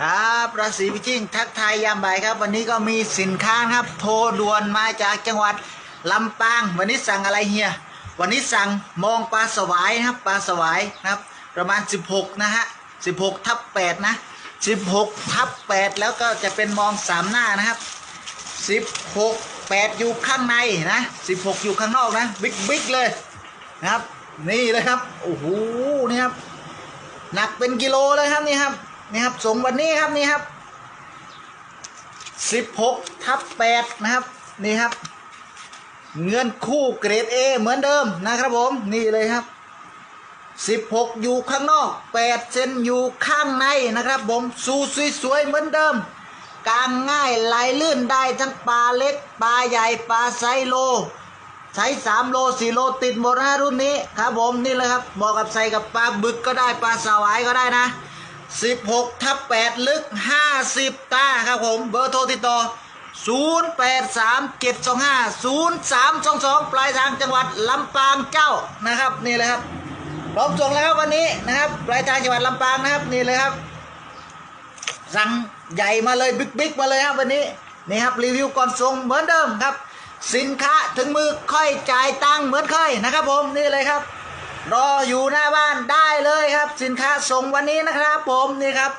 ครับราศีพิจิงทักทายยามบ่ายครับ วันนี้ก็มีสินค้าครับ โทรด่วนมาจากจังหวัดลำปาง วันนี้สั่งอะไรเฮียวันนี้สั่งมองปลาสวายนะครับปลาสวายนะครับ ประมาณ 16 นะฮะ 16 ทับ8นะ 16 ทับ8แล้วก็จะเป็นมองสามหน้านะครับ 16 8 อยู่ข้างในนะ 16 อยู่ข้างนอกนะ บิ๊กบิ๊กเลยนะครับ นี่เลยครับ โอ้โหนี่ครับ หนักเป็นกิโลเลยครับนี่ครับ นี่ครับส่งวันนี้ครับนี่ครับ16ทับ8นะครับนี่ครับ เงินคู่เกรด A เหมือนเดิมนะครับผมนี่เลยครับ16อยู่ข้างนอก8เซนอยู่ข้างในนะครับผมสูสวยๆเหมือนเดิมกางง่ายไหลลื่นได้ทั้งปลาเล็กปลาใหญ่ปลาไซโลใช้3โล4โลติดหมดนะรุ่นนี้ครับผมนี่เลยครับเหมาะกับใส่กับปลาบึกก็ได้ปลาสวายก็ได้นะ 16ทับ8ลึก 50 ตาครับผมเบอร์โทรติดต่อ 0837250322 ปลายทางจังหวัดลำปางเจ้านะครับนี่เลยครับพร้อมส่งแล้วครับวันนี้นะครับ ปลายทางจังหวัดลำปางนะครับนี่เลยครับ สั่งใหญ่มาเลยบิ๊กบิ๊กมาเลยครับวันนี้นี่ครับรีวิวก่อนส่งเหมือนเดิมครับ สินค้าถึงมือค่อยจ่ายตังค์เหมือนเคยนะครับผมนี่เลยครับ รออยู่หน้าบ้านได้เลยครับ สินค้าส่งวันนี้นะครับ ผมนี่ครับ